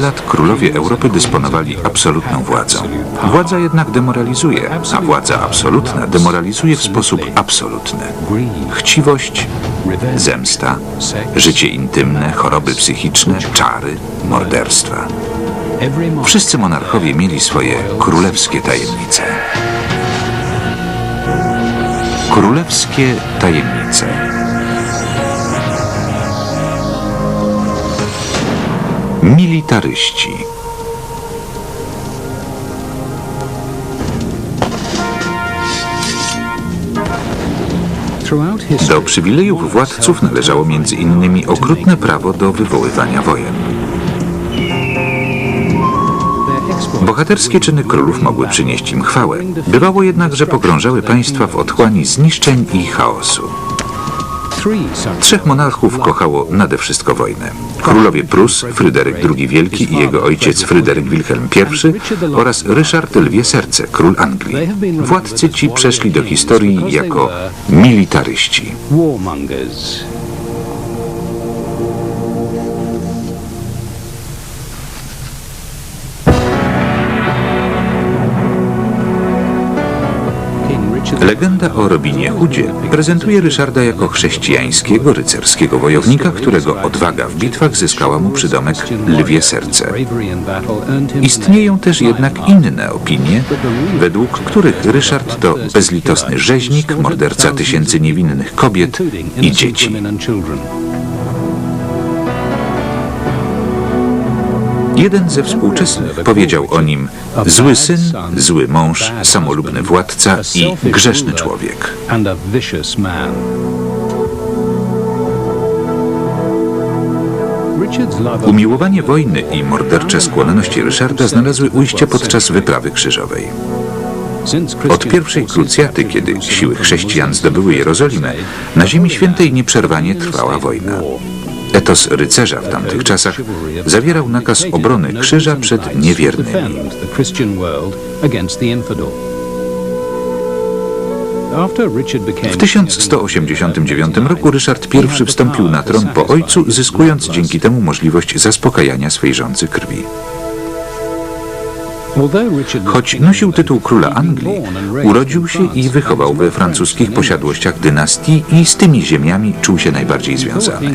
lat królowie Europy dysponowali absolutną władzą. Władza jednak demoralizuje, a władza absolutna demoralizuje w sposób absolutny. Chciwość, zemsta, życie intymne, choroby psychiczne, czary, morderstwa. Wszyscy monarchowie mieli swoje królewskie tajemnice. Królewskie tajemnice. Militaryści. Do przywilejów władców należało między innymi okrutne prawo do wywoływania wojen. Bohaterskie czyny królów mogły przynieść im chwałę. Bywało jednak, że pogrążały państwa w otchłani zniszczeń i chaosu. Trzech monarchów kochało nade wszystko wojnę. Królowie Prus, Fryderyk II Wielki i jego ojciec Fryderyk Wilhelm I oraz Ryszard Lwie Serce, król Anglii. Władcy ci przeszli do historii jako militaryści. Legenda o Robinie Hoodzie prezentuje Ryszarda jako chrześcijańskiego, rycerskiego wojownika, którego odwaga w bitwach zyskała mu przydomek Lwie Serce. Istnieją też jednak inne opinie, według których Ryszard to bezlitosny rzeźnik, morderca tysięcy niewinnych kobiet i dzieci. Jeden ze współczesnych powiedział o nim zły syn, zły mąż, samolubny władca i grzeszny człowiek. Umiłowanie wojny i mordercze skłonności Ryszarda znalazły ujście podczas wyprawy krzyżowej. Od pierwszej krucjaty, kiedy siły chrześcijan zdobyły Jerozolimę, na Ziemi Świętej nieprzerwanie trwała wojna. Etos rycerza w tamtych czasach zawierał nakaz obrony krzyża przed niewiernymi. W 1189 roku Ryszard I wstąpił na tron po ojcu, zyskując dzięki temu możliwość zaspokajania swej żący krwi. Choć nosił tytuł króla Anglii, urodził się i wychował we francuskich posiadłościach dynastii i z tymi ziemiami czuł się najbardziej związany.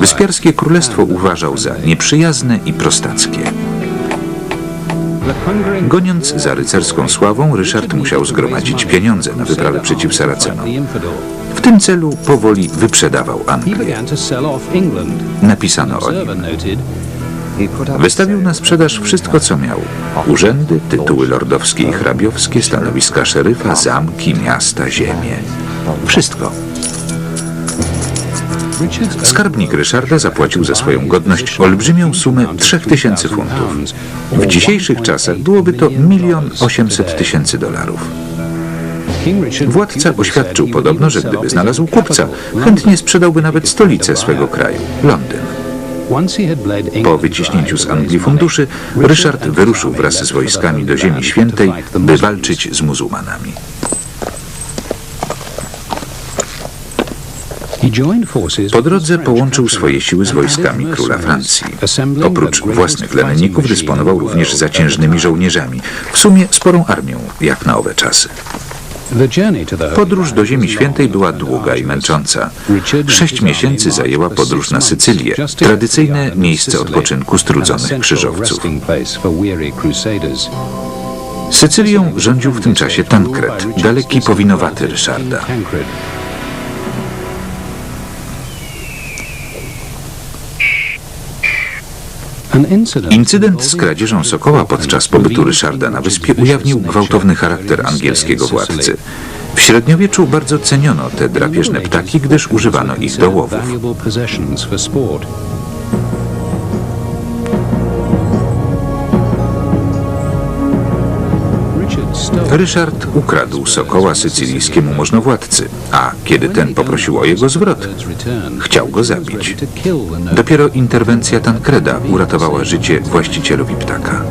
Wyspiarskie królestwo uważał za nieprzyjazne i prostackie. Goniąc za rycerską sławą, Ryszard musiał zgromadzić pieniądze na wyprawę przeciw Saracenom. W tym celu powoli wyprzedawał Anglię. Napisano o nim. Wystawił na sprzedaż wszystko, co miał. Urzędy, tytuły lordowskie i hrabiowskie, stanowiska szeryfa, zamki, miasta, ziemię. Wszystko. Skarbnik Ryszarda zapłacił za swoją godność olbrzymią sumę 3000 funtów. W dzisiejszych czasach byłoby to milion osiemset tysięcy dolarów. Władca oświadczył podobno, że gdyby znalazł kupca, chętnie sprzedałby nawet stolicę swego kraju, Londyn. Po wyciśnięciu z Anglii funduszy, Ryszard wyruszył wraz z wojskami do Ziemi Świętej, by walczyć z muzułmanami. Po drodze połączył swoje siły z wojskami króla Francji. Oprócz własnych lenników dysponował również zaciężnymi żołnierzami, w sumie sporą armią, jak na owe czasy. Podróż do Ziemi Świętej była długa i męcząca. Sześć miesięcy zajęła podróż na Sycylię, tradycyjne miejsce odpoczynku strudzonych krzyżowców. Sycylią rządził w tym czasie Tankred, daleki powinowaty Ryszarda. Incydent z kradzieżą sokoła podczas pobytu Ryszarda na wyspie ujawnił gwałtowny charakter angielskiego władcy. W średniowieczu bardzo ceniono te drapieżne ptaki, gdyż używano ich do łowów. Ryszard ukradł sokoła sycylijskiemu możnowładcy, a kiedy ten poprosił o jego zwrot, chciał go zabić. Dopiero interwencja Tankreda uratowała życie właścicielowi ptaka.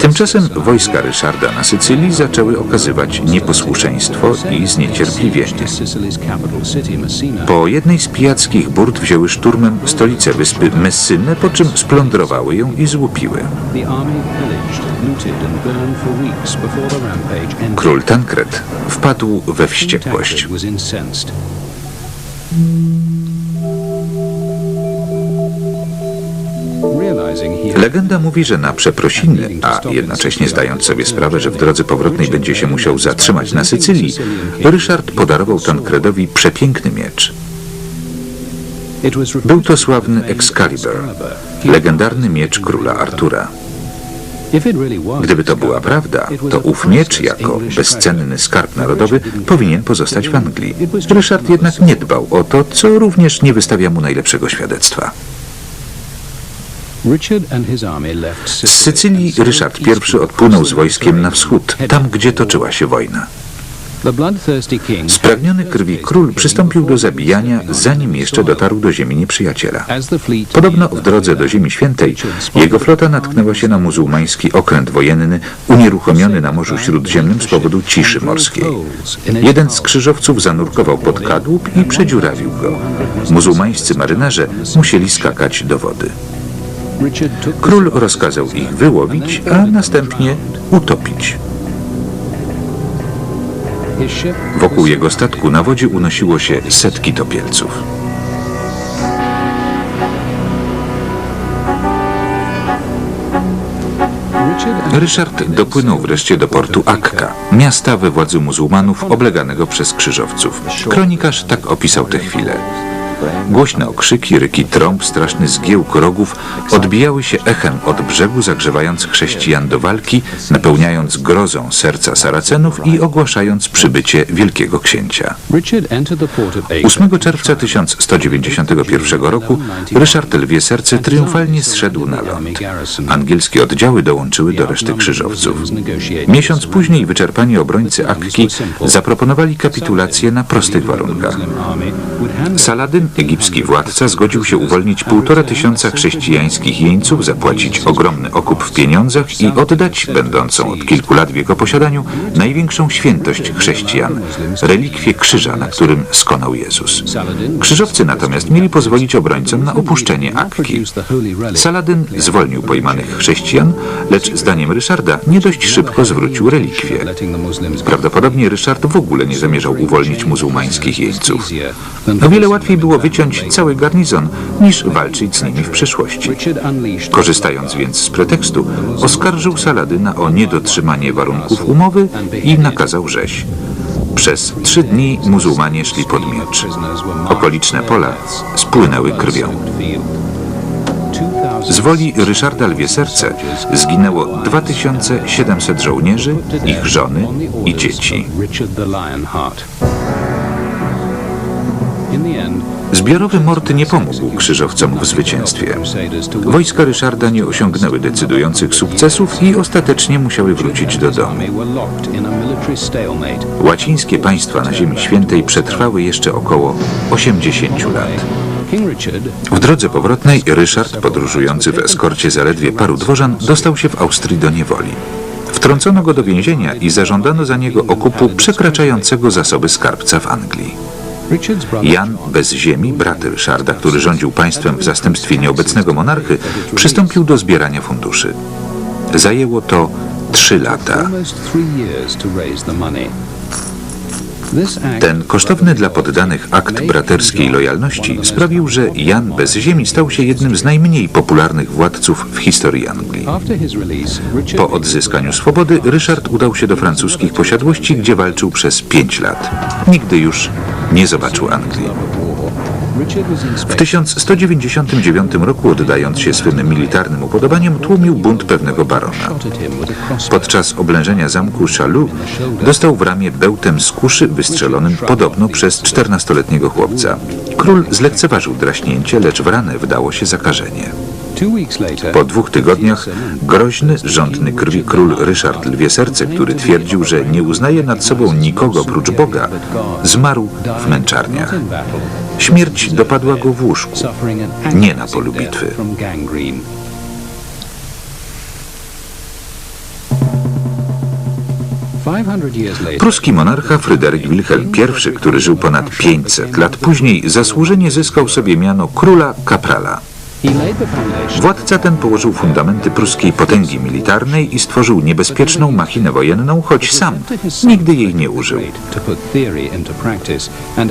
Tymczasem wojska Ryszarda na Sycylii zaczęły okazywać nieposłuszeństwo i zniecierpliwienie. Po jednej z pijackich burt wzięły szturmem stolicę wyspy Messynę, po czym splądrowały ją i złupiły. Król Tankred wpadł we wściekłość. Legenda mówi, że na przeprosiny, a jednocześnie zdając sobie sprawę, że w drodze powrotnej będzie się musiał zatrzymać na Sycylii, Ryszard podarował Tankredowi przepiękny miecz. Był to sławny Excalibur, legendarny miecz króla Artura. Gdyby to była prawda, to ów miecz jako bezcenny skarb narodowy powinien pozostać w Anglii. Ryszard jednak nie dbał o to, co również nie wystawia mu najlepszego świadectwa. Z Sycylii Ryszard I odpłynął z wojskiem na wschód, tam gdzie toczyła się wojna. Spragniony krwi król przystąpił do zabijania, zanim jeszcze dotarł do ziemi nieprzyjaciela. Podobno w drodze do Ziemi Świętej jego flota natknęła się na muzułmański okręt wojenny unieruchomiony na Morzu Śródziemnym z powodu ciszy morskiej. Jeden z krzyżowców zanurkował pod kadłub i przedziurawił go. Muzułmańscy marynarze musieli skakać do wody. Król rozkazał ich wyłowić, a następnie utopić. Wokół jego statku na wodzie unosiło się setki topielców. Ryszard dopłynął wreszcie do portu Akka, miasta we władzy muzułmanów obleganego przez krzyżowców. Kronikarz tak opisał tę chwilę. Głośne okrzyki, ryki trąb, straszny zgiełk rogów odbijały się echem od brzegu, zagrzewając chrześcijan do walki, napełniając grozą serca Saracenów i ogłaszając przybycie wielkiego księcia. Richard entered the port of Acre 8 czerwca 1191 roku Ryszard Lwie Serce triumfalnie zszedł na ląd. Angielskie oddziały dołączyły do reszty krzyżowców. Miesiąc później wyczerpani obrońcy Akki zaproponowali kapitulację na prostych warunkach. Saladyn, egipski władca, zgodził się uwolnić półtora tysiąca chrześcijańskich jeńców, zapłacić ogromny okup w pieniądzach i oddać, będącą od kilku lat w jego posiadaniu, największą świętość chrześcijan, relikwię krzyża, na którym skonał Jezus. Krzyżowcy natomiast mieli pozwolić obrońcom na opuszczenie Akki. Saladyn zwolnił pojmanych chrześcijan, lecz zdaniem Ryszarda nie dość szybko zwrócił relikwie. Prawdopodobnie Ryszard w ogóle nie zamierzał uwolnić muzułmańskich jeńców. O wiele łatwiej było wyciąć cały garnizon, niż walczyć z nimi w przyszłości. Korzystając więc z pretekstu, oskarżył Saladyna o niedotrzymanie warunków umowy i nakazał rzeź. Przez trzy dni muzułmanie szli pod miecz. Okoliczne pola spłynęły krwią. Z woli Ryszarda Lwie Serce zginęło 2700 żołnierzy, ich żony i dzieci. Zbiorowy mord nie pomógł krzyżowcom w zwycięstwie. Wojska Ryszarda nie osiągnęły decydujących sukcesów i ostatecznie musiały wrócić do domu. Łacińskie państwa na Ziemi Świętej przetrwały jeszcze około 80 lat. W drodze powrotnej Ryszard, podróżujący w eskorcie zaledwie paru dworzan, dostał się w Austrii do niewoli. Wtrącono go do więzienia i zażądano za niego okupu przekraczającego zasoby skarbca w Anglii. Jan bez ziemi, brat Ryszarda, który rządził państwem w zastępstwie nieobecnego monarchy, przystąpił do zbierania funduszy. Zajęło to trzy lata. Ten kosztowny dla poddanych akt braterskiej lojalności sprawił, że Jan bez ziemi stał się jednym z najmniej popularnych władców w historii Anglii. Po odzyskaniu swobody Ryszard udał się do francuskich posiadłości, gdzie walczył przez pięć lat. Nigdy już nie zobaczył Anglii. W 1199 roku, oddając się swym militarnym upodobaniom, tłumił bunt pewnego barona. Podczas oblężenia zamku Chalut dostał w ramię bełtem z kuszy wystrzelonym podobno przez 14-letniego chłopca. Król zlekceważył draśnięcie, lecz w ranę wdało się zakażenie. Po dwóch tygodniach groźny, rządny krwi król Ryszard Lwie Serce, który twierdził, że nie uznaje nad sobą nikogo prócz Boga, zmarł w męczarniach. Śmierć dopadła go w łóżku, nie na polu bitwy. Pruski monarcha Fryderyk Wilhelm I, który żył ponad 500 lat później, zasłużenie zyskał sobie miano króla kaprala. Władca ten położył fundamenty pruskiej potęgi militarnej i stworzył niebezpieczną machinę wojenną, choć sam nigdy jej nie użył.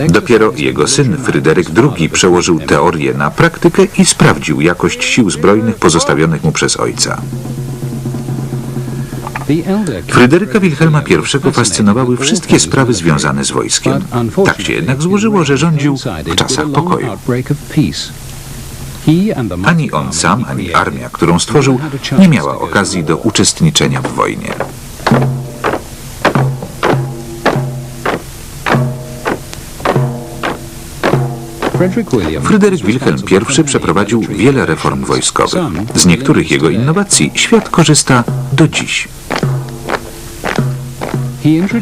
Dopiero jego syn Fryderyk II przełożył teorię na praktykę i sprawdził jakość sił zbrojnych pozostawionych mu przez ojca. Fryderyka Wilhelma I fascynowały wszystkie sprawy związane z wojskiem. Tak się jednak złożyło, że rządził w czasach pokoju. Ani on sam, ani armia, którą stworzył, nie miała okazji do uczestniczenia w wojnie. Fryderyk Wilhelm I przeprowadził wiele reform wojskowych. Z niektórych jego innowacji świat korzysta do dziś.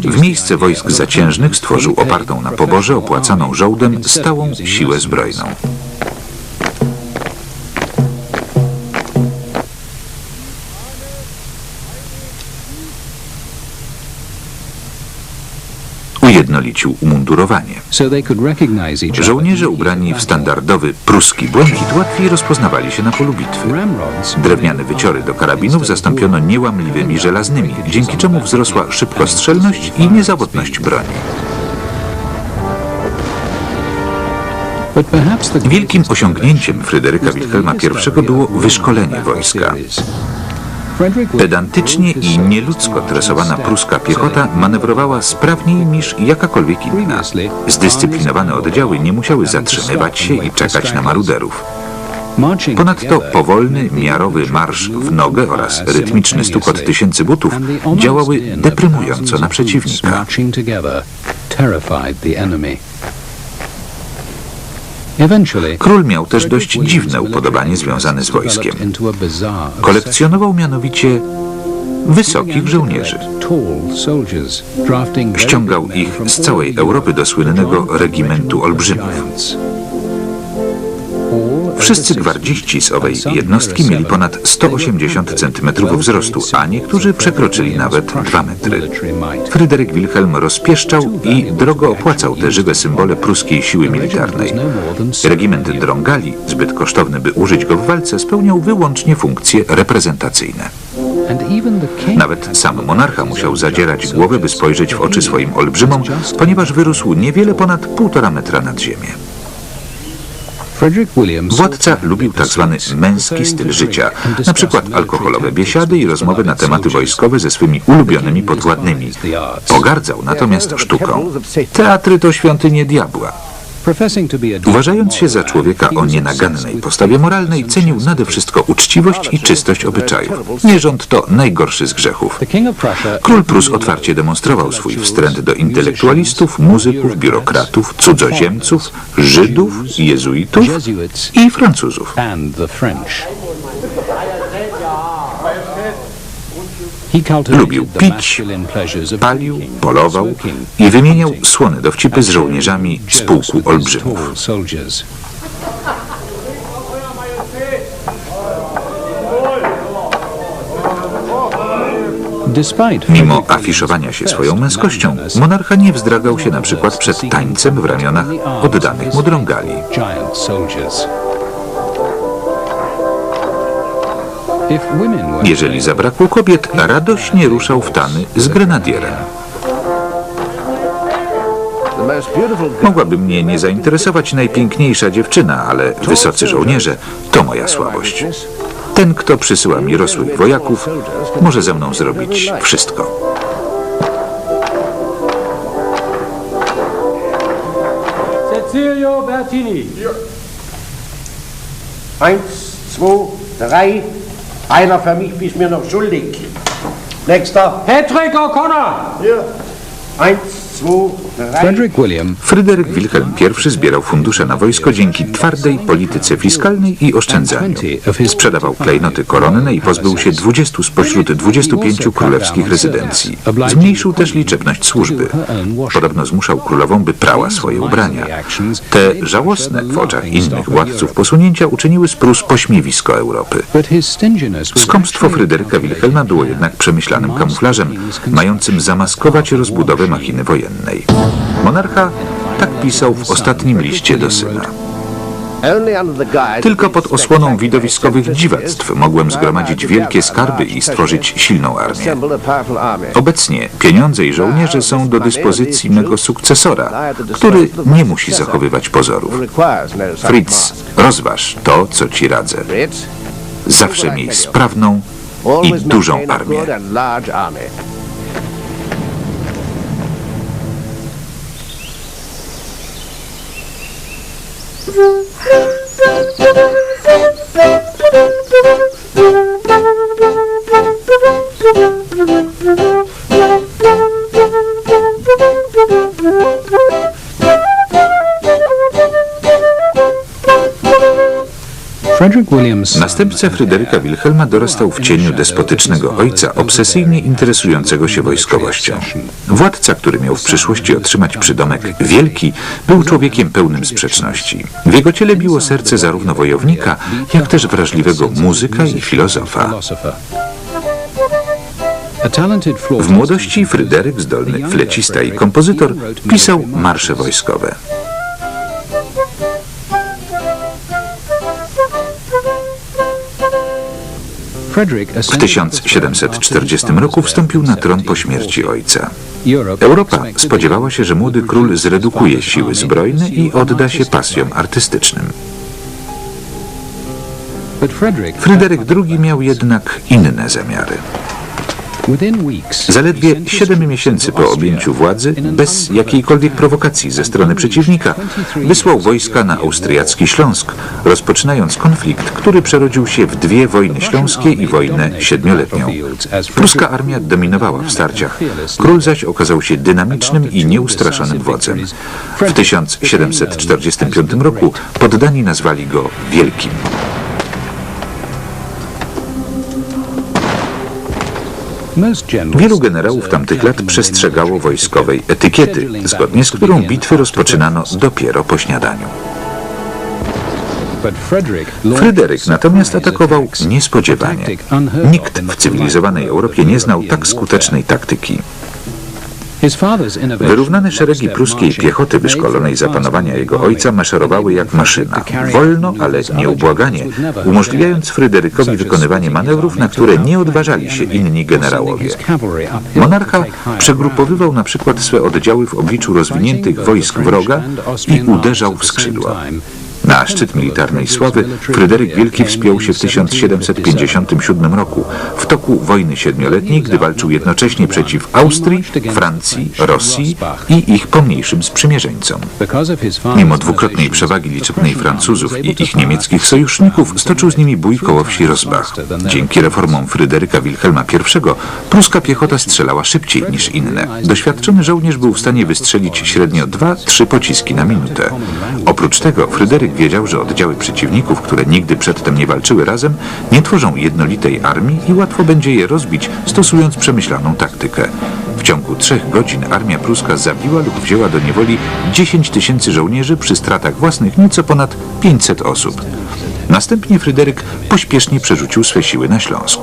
W miejsce wojsk zaciężnych stworzył opartą na poborze opłacaną żołdem stałą siłę zbrojną. Ujednolicił umundurowanie. Żołnierze ubrani w standardowy pruski błękit łatwiej rozpoznawali się na polu bitwy. Drewniane wyciory do karabinów zastąpiono niełamliwymi żelaznymi, dzięki czemu wzrosła szybkostrzelność i niezawodność broni. Wielkim osiągnięciem Fryderyka Wilhelma I było wyszkolenie wojska. Pedantycznie i nieludzko tresowana pruska piechota manewrowała sprawniej niż jakakolwiek inna. Zdyscyplinowane oddziały nie musiały zatrzymywać się i czekać na maruderów. Ponadto powolny, miarowy marsz w nogę oraz rytmiczny stukot tysięcy butów działały deprymująco na przeciwnika. Król miał też dość dziwne upodobanie związane z wojskiem. Kolekcjonował mianowicie wysokich żołnierzy. Ściągał ich z całej Europy do słynnego regimentu olbrzymów. Wszyscy gwardziści z owej jednostki mieli ponad 180 cm wzrostu, a niektórzy przekroczyli nawet 2 metry. Fryderyk Wilhelm rozpieszczał i drogo opłacał te żywe symbole pruskiej siły militarnej. Regiment Drągali, zbyt kosztowny by użyć go w walce, spełniał wyłącznie funkcje reprezentacyjne. Nawet sam monarcha musiał zadzierać głowę, by spojrzeć w oczy swoim olbrzymom, ponieważ wyrósł niewiele ponad półtora metra nad ziemię. Władca lubił tak zwany męski styl życia, na przykład alkoholowe biesiady i rozmowy na tematy wojskowe ze swymi ulubionymi podwładnymi. Pogardzał natomiast sztuką. Teatry to świątynie diabła. Uważając się za człowieka o nienagannej postawie moralnej, cenił nade wszystko uczciwość i czystość obyczajów. Nierząd to najgorszy z grzechów. Król Prus otwarcie demonstrował swój wstręt do intelektualistów, muzyków, biurokratów, cudzoziemców, Żydów, jezuitów i Francuzów. Lubił pić, palił, polował i wymieniał słone dowcipy z żołnierzami z pułku olbrzymów. Mimo afiszowania się swoją męskością, monarcha nie wzdragał się na przykład przed tańcem w ramionach oddanych mu drągali. Jeżeli zabrakło kobiet, radośnie ruszał w tany z grenadierem. Mogłaby mnie nie zainteresować najpiękniejsza dziewczyna, ale wysocy żołnierze to moja słabość. Ten, kto przysyła mi rosłych wojaków, może ze mną zrobić wszystko. Cecilio Bertini. Eins, zwei, drei. Einer für mich bist mir noch schuldig. Nächster. Patrick O'Connor. Hier. Eins, zwei, Fryderyk Wilhelm I zbierał fundusze na wojsko dzięki twardej polityce fiskalnej i oszczędzaniu. Sprzedawał klejnoty koronne i pozbył się 20 spośród 25 królewskich rezydencji. Zmniejszył też liczebność służby. Podobno zmuszał królową, by prała swoje ubrania. Te żałosne w oczach innych władców posunięcia uczyniły z Prus pośmiewisko Europy. Skąpstwo Fryderyka Wilhelma było jednak przemyślanym kamuflażem, mającym zamaskować rozbudowę machiny wojennej. Monarcha tak pisał w ostatnim liście do syna. Tylko pod osłoną widowiskowych dziwactw mogłem zgromadzić wielkie skarby i stworzyć silną armię. Obecnie pieniądze i żołnierze są do dyspozycji mego sukcesora, który nie musi zachowywać pozorów. Fritz, rozważ to, co ci radzę. Zawsze miej sprawną i dużą armię. Thank you. Następca Fryderyka Wilhelma dorastał w cieniu despotycznego ojca, obsesyjnie interesującego się wojskowością. Władca, który miał w przyszłości otrzymać przydomek Wielki, był człowiekiem pełnym sprzeczności. W jego ciele biło serce zarówno wojownika, jak też wrażliwego muzyka i filozofa. W młodości Fryderyk, zdolny flecista i kompozytor, pisał marsze wojskowe. W ascended 1740 roku wstąpił na tron po śmierci ojca. Europa spodziewała się, że młody król zredukuje siły zbrojne i odda się pasjom artystycznym. Fryderyk II miał jednak inne zamiary. Zaledwie siedem miesięcy po objęciu władzy, bez jakiejkolwiek prowokacji ze strony przeciwnika, wysłał wojska na austriacki Śląsk, rozpoczynając konflikt, który przerodził się w dwie wojny śląskie i wojnę siedmioletnią. Pruska armia dominowała w starciach, król zaś okazał się dynamicznym i nieustraszonym wodzem. W 1745 roku poddani nazwali go Wielkim. Wielu generałów tamtych lat przestrzegało wojskowej etykiety, zgodnie z którą bitwy rozpoczynano dopiero po śniadaniu. Fryderyk natomiast atakował niespodziewanie. Nikt w cywilizowanej Europie nie znał tak skutecznej taktyki. Wyrównane szeregi pruskiej piechoty wyszkolonej za panowania jego ojca maszerowały jak maszyna. Wolno, ale nieubłaganie, umożliwiając Fryderykowi wykonywanie manewrów, na które nie odważali się inni generałowie. Monarcha przegrupowywał na przykład swe oddziały w obliczu rozwiniętych wojsk wroga i uderzał w skrzydła. Na szczyt militarnej sławy Fryderyk Wielki wspiął się w 1757 roku w toku wojny siedmioletniej, gdy walczył jednocześnie przeciw Austrii, Francji, Rosji i ich pomniejszym sprzymierzeńcom. Mimo dwukrotnej przewagi liczebnej Francuzów i ich niemieckich sojuszników stoczył z nimi bój koło wsi Rosbach. Dzięki reformom Fryderyka Wilhelma I pruska piechota strzelała szybciej niż inne. Doświadczony żołnierz był w stanie wystrzelić średnio 2-3 pociski na minutę. Oprócz tego Fryderyk wiedział, że oddziały przeciwników, które nigdy przedtem nie walczyły razem, nie tworzą jednolitej armii i łatwo będzie je rozbić, stosując przemyślaną taktykę. W ciągu trzech godzin armia pruska zabiła lub wzięła do niewoli 10 tysięcy żołnierzy przy stratach własnych nieco ponad 500 osób. Następnie Fryderyk pośpiesznie przerzucił swe siły na Śląsk.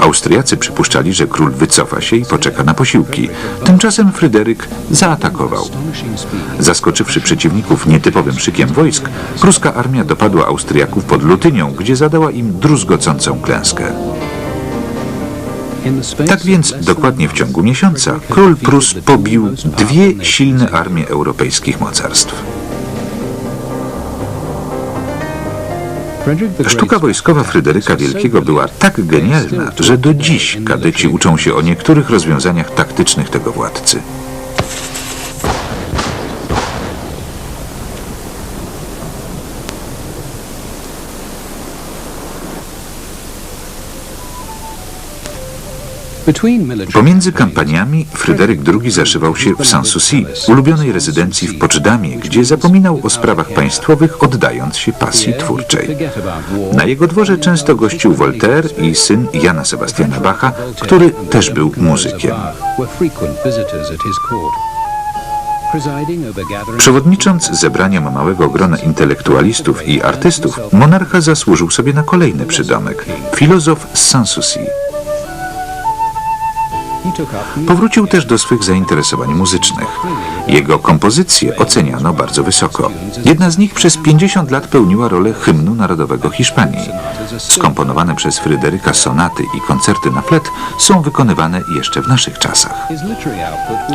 Austriacy przypuszczali, że król wycofa się i poczeka na posiłki. Tymczasem Fryderyk zaatakował. Zaskoczywszy przeciwników nietypowym szykiem wojsk, pruska armia dopadła Austriaków pod Lutynią, gdzie zadała im druzgocącą klęskę. Tak więc dokładnie w ciągu miesiąca król Prus pobił dwie silne armie europejskich mocarstw. Sztuka wojskowa Fryderyka Wielkiego była tak genialna, że do dziś kadeci uczą się o niektórych rozwiązaniach taktycznych tego władcy. Pomiędzy kampaniami Fryderyk II zaszywał się w Sanssouci, ulubionej rezydencji w Poczdamie, gdzie zapominał o sprawach państwowych, oddając się pasji twórczej. Na jego dworze często gościł Voltaire i syn Jana Sebastiana Bacha, który też był muzykiem. Przewodnicząc zebraniom małego grona intelektualistów i artystów, monarcha zasłużył sobie na kolejny przydomek – filozof z Sanssouci. Powrócił też do swych zainteresowań muzycznych. Jego kompozycje oceniano bardzo wysoko. Jedna z nich przez 50 lat pełniła rolę hymnu narodowego Hiszpanii. Skomponowane przez Fryderyka sonaty i koncerty na flet są wykonywane jeszcze w naszych czasach.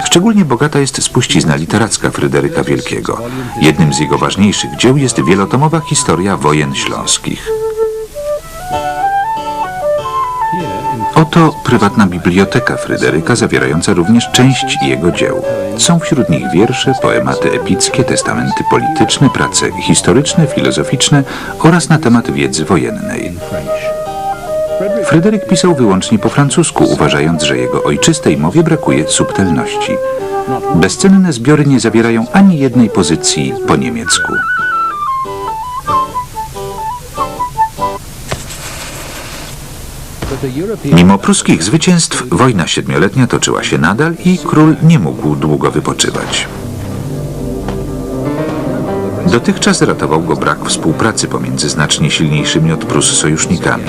Szczególnie bogata jest spuścizna literacka Fryderyka Wielkiego. Jednym z jego ważniejszych dzieł jest wielotomowa historia wojen śląskich. Oto prywatna biblioteka Fryderyka, zawierająca również część jego dzieł. Są wśród nich wiersze, poematy epickie, testamenty polityczne, prace historyczne, filozoficzne oraz na temat wiedzy wojennej. Fryderyk pisał wyłącznie po francusku, uważając, że jego ojczystej mowie brakuje subtelności. Bezcenne zbiory nie zawierają ani jednej pozycji po niemiecku. Mimo pruskich zwycięstw wojna siedmioletnia toczyła się nadal i król nie mógł długo wypoczywać. Dotychczas ratował go brak współpracy pomiędzy znacznie silniejszymi od Prus sojusznikami.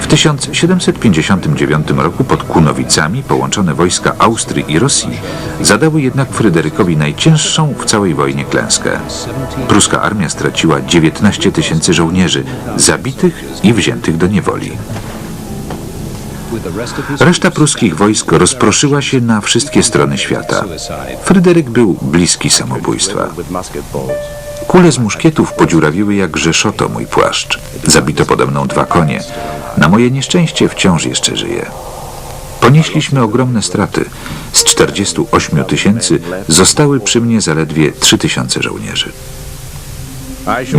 W 1759 roku pod Kunowicami połączone wojska Austrii i Rosji zadały jednak Fryderykowi najcięższą w całej wojnie klęskę. Pruska armia straciła 19 tysięcy żołnierzy, zabitych i wziętych do niewoli. Reszta pruskich wojsk rozproszyła się na wszystkie strony świata. Fryderyk był bliski samobójstwa. Kule z muszkietów podziurawiły jak rzeszoto mój płaszcz. Zabito pode mną dwa konie. Na moje nieszczęście wciąż jeszcze żyję. Ponieśliśmy ogromne straty. Z 48 tysięcy zostały przy mnie zaledwie 3 tysiące żołnierzy.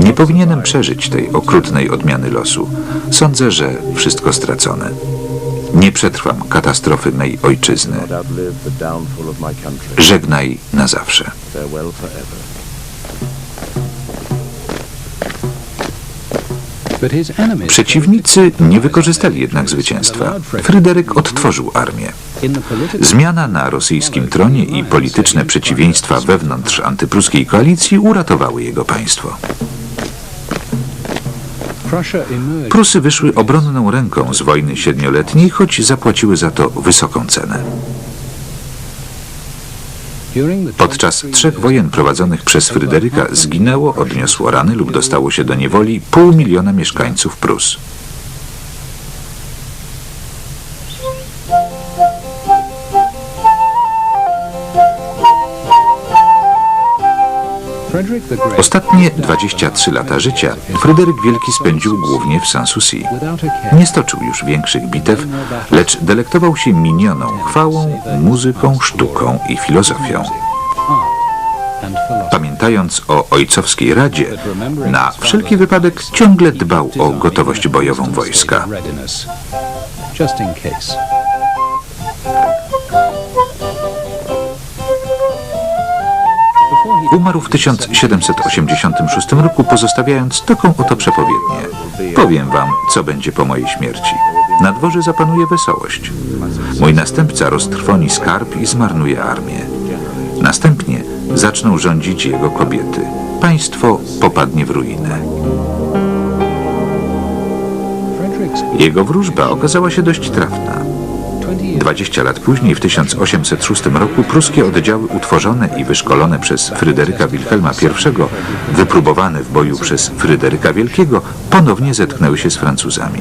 Nie powinienem przeżyć tej okrutnej odmiany losu. Sądzę, że wszystko stracone. Nie przetrwam katastrofy mej ojczyzny. Żegnaj na zawsze. Przeciwnicy nie wykorzystali jednak zwycięstwa. Fryderyk odtworzył armię. Zmiana na rosyjskim tronie i polityczne przeciwieństwa wewnątrz antypruskiej koalicji uratowały jego państwo. Prusy wyszły obronną ręką z wojny siedmioletniej, choć zapłaciły za to wysoką cenę. Podczas trzech wojen prowadzonych przez Fryderyka zginęło, odniosło rany lub dostało się do niewoli pół miliona mieszkańców Prus. Ostatnie 23 lata życia Fryderyk Wielki spędził głównie w Sanssouci. Nie stoczył już większych bitew, lecz delektował się minioną chwałą, muzyką, sztuką i filozofią. Pamiętając o ojcowskiej radzie, na wszelki wypadek ciągle dbał o gotowość bojową wojska. Umarł w 1786 roku, pozostawiając taką oto przepowiednię. Powiem wam, co będzie po mojej śmierci. Na dworze zapanuje wesołość. Mój następca roztrwoni skarb i zmarnuje armię. Następnie zaczną rządzić jego kobiety. Państwo popadnie w ruinę. Jego wróżba okazała się dość trafna. 20 years 20 lat później, w 1806 roku, pruskie oddziały utworzone i wyszkolone przez Fryderyka Wilhelma I, wypróbowane w boju przez Fryderyka Wielkiego, ponownie zetknęły się z Francuzami.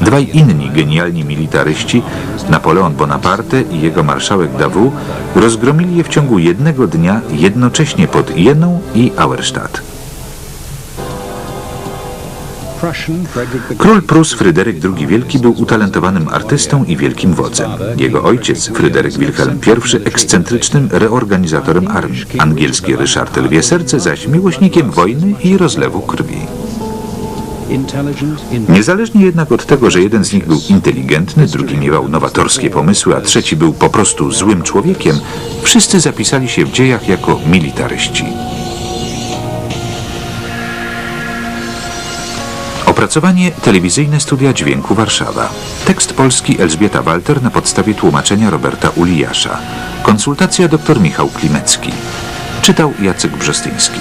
Dwaj inni genialni militaryści, Napoleon Bonaparte i jego marszałek Davout, rozgromili je w ciągu jednego dnia jednocześnie pod Jeną i Auerstadt. Król Prus Fryderyk II Wielki był utalentowanym artystą i wielkim wodzem. Jego ojciec, Fryderyk Wilhelm I, ekscentrycznym reorganizatorem armii. Angielski Ryszard Lwie Serce zaś miłośnikiem wojny i rozlewu krwi. Niezależnie jednak od tego, że jeden z nich był inteligentny, drugi miewał nowatorskie pomysły, a trzeci był po prostu złym człowiekiem, wszyscy zapisali się w dziejach jako militaryści. Opracowanie Telewizyjne Studia Dźwięku Warszawa. Tekst polski Elżbieta Walter na podstawie tłumaczenia Roberta Ulijasza. Konsultacja dr Michał Klimecki. Czytał Jacek Brzostyński.